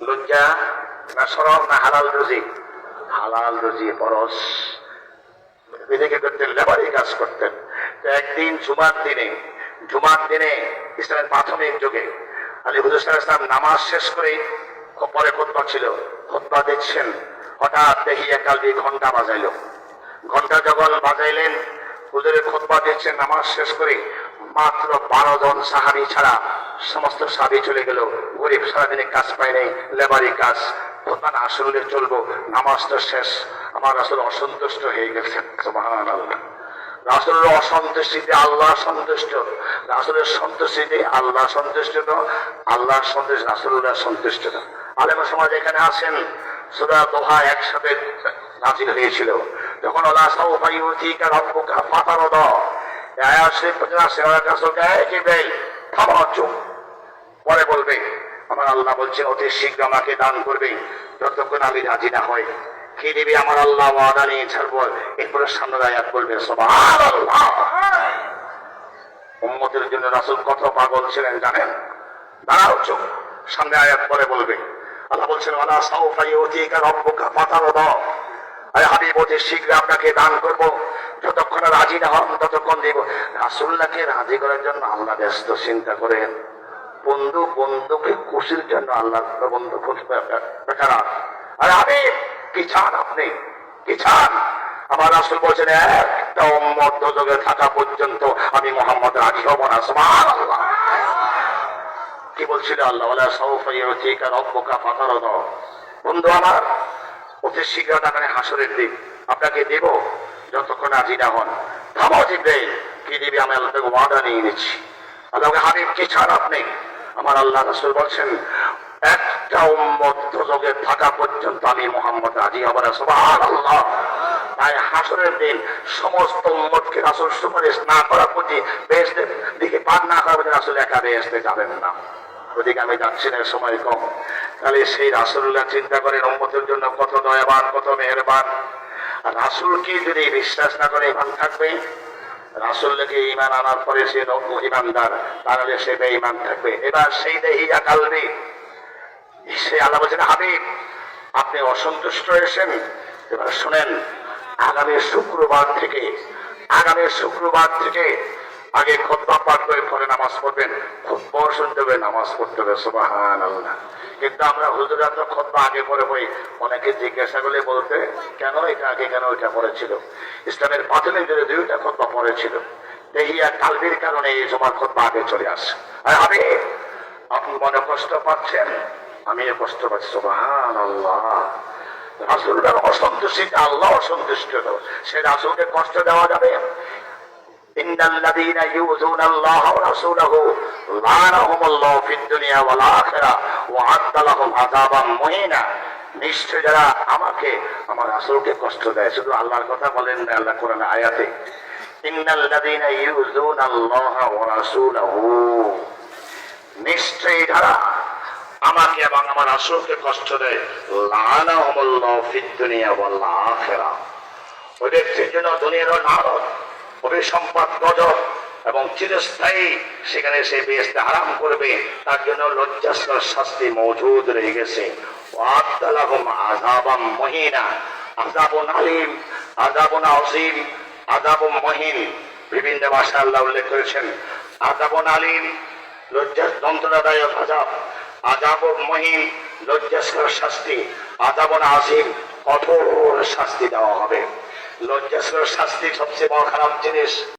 লজ্জা না সরম, না হালাল রুজি। হালাল রুজি পরশ বিদেকে করতেন লেবারি কাজ করতেন। একদিন জুমার দিনে জুমার দিনে ইসলামের প্রাথমিক যুগে আলী হুজুর ওয়াসাল্লাম নামাজ শেষ করে পরে খোদবা ছিল। খোদবা দিচ্ছেন। হঠাৎ দেখি একালবি ঘণ্টা বাজাইলো। ঘণ্টা যখন বাজাইলেন, হুজুরের খোদবা দিচ্ছেন, নামাজ শেষ করে মাত্র বারো জন সাহাবি ছাড়া সমস্ত সাহাবি চলে গেল। গরিব সারাদিনে কাজ পায় নাই, লেবারি কাজ। খোদবা আসলে চলবো, নামাজ তো শেষ। আমার আসলে অসন্তুষ্ট হয়ে সুবহান আল্লাহ রাসুলের অসন্তুষ্টিতে আল্লাহ সন্তুষ্ট। রাসুলের সন্তুষ্টিতে আল্লাহ সন্তুষ্ট আল্লাহ সন্তুষ্ট রাসুল্লাহ সন্তুষ্ট আলেম সমাজ এখানে আছেন, সুরা দোহা একসাথে নাজিল হয়েছিল। যখন আল্লাহ ওরা রাসূলকে চুপ পরে বলবে, আমার আল্লাহ বলছেন, অতি শীঘ্র আমাকে দান করবে। যতক্ষণ আমি রাজি না হয় কি দিবি আমার আল্লাহ ওয়াদা নিয়ে ছাড়বো এরপরে সামনে আয়াত বলবে, সুবহানাল্লাহ। উম্মতের জন্য রাসূল কত পাগল ছিলেন জানেন? দাঁড়াও চুপ। সামনে আয়াত পরে বলবে, আল্লাহ বলছেন, ওয়ালা সাউফা ইউতিকা রব্বুকা ফাতারদ। আরে হাবিব, অতি শীঘ্র আপনাকে দান করব। যতক্ষণ রাজি না হন, ততক্ষণ দিব। রাসূলকে রাজি করার জন্য আল্লাহ ব্যস্ত, চিন্তা করেন। বন্ধু, বন্ধুকে খুশির জন্য আল্লাহ বন্ধু খুশি আরে আমি কি চান আপনি? কি চান? আমার রাসুল বলছেন, একটা উম্মত দোজকে থাকা পর্যন্ত আমি মোহাম্মদ রাজি হব না। সুবহানাল্লাহ। কি বলছিল আল্লাহ? ওলা সৌফাইকা রব্বকা ফাতারদ। বন্ধু আমার অতি শীঘ্র তাকানে হাসরের দিন আপনাকে দেব, যতক্ষণ রাজি না হন। থামো জিব্রাইল, কি দিবি আমি আল্লাহ থেকে ওয়াদা নিয়ে নিচ্ছি আল্লাহকে হাবিব, কি ছাড় আপনি? আমার আল্লাহ রাসূল বলছেন, একটা উম্মত দোজকে থাকা পর্যন্ত আমি মোহাম্মদ হব না। সুবহানাল্লাহ। তাই হাসরের দিন সমস্ত উম্মতকে রাসূল সুপারিশ না করা পর্যন্ত বেহেশতের দিকে পার না করা পর্যন্ত রাসূল একা বেহেশতে যাবেন না। ওদিকে আমি যাচ্ছি না সময় কম, তাহলে সেই রাসূলুল্লাহ চিন্তা করেন, উম্মতের জন্য কত দয়াবান, কত মেহেরবান। রাসূলকে যদি বিশ্বাস না করে ইমান থাকবে? ইমান আনার পরে সে ইমানদার তাহলে সে বেঈমান থাকবে। এবার সেই দেহিয়া কালবে। সে আল্লাহ বলছেন, হাবিব, আপনি অসন্তুষ্ট হয়েছেন? এবার শুনেন, আগামী শুক্রবার থেকে, আগামী শুক্রবার থেকে আগে খোদ্া পাঠ করে পরে নামাজ পড়বেন খুব শুনতে হবে নামাজ পড়তে হবে সুবাহান আল্লাহ কিন্তু আমরা হুজুরা তো খোদ্া আগে পরে বই, অনেকে জিজ্ঞাসা করলে বলতে, কেন এটা আগে, কেন এটা পড়েছিল? ইসলামের প্রাথমিক দিনে দুইটা খোদ্া পড়েছিল। দেহিয়া কালবির কারণে এই আগে চলে আসে। আর আপনি মনে কষ্ট পাচ্ছেন? আমি কষ্ট পাচ্ছি সুবাহান আল্লাহ অসন্তুষ্ট সে রাসুলকে কষ্ট দেওয়া যাবে? إن الذين يؤذون الله ورسوله لعنهم الله في الدنيا والآخرة وعد لهم عذابا مهينا নিশ্চয় যারা আমাকে আমার রাসূলকে কষ্ট দেয় শুধু আল্লাহর কথা বলেন না আল্লাহ কোরআন আয়াতে ইন্নাল্লাযীনা ইউযুনা আল্লাহ ওয়া রাসূলাহু নিশ্চয়ই যারা আমাকে এবং আমার রাসূলকে কষ্ট দেয় লানাহুমুল্লাহু ফিদ দুনিয়া ওয়াল আখিরা ওই ব্যক্তির জন্য দুনিয়ার অভিসম্পাদ গজব এবং চিরস্থায়ী সেখানে সে আরাম করবে, তার জন্য শাস্তি মজুদ রয়ে গেছে। আযাবাম মহিনা, আযাবুন আলিম, আযাবুন আসিম আযাবুম মহিন। বিভিন্ন ভাষা আল্লাহ উল্লেখ করেছেন, আযাবুন আলিম লজ্জা যন্ত্রণাদায়ক আযাব আযাবুম মহিন, লজ্জাস্কর শাস্তি, আযাবুন আসিম কঠোর শাস্তি দেওয়া হবে। লজ্জাস্কর শাস্তি সবচেয়ে বড় খারাপ জিনিস।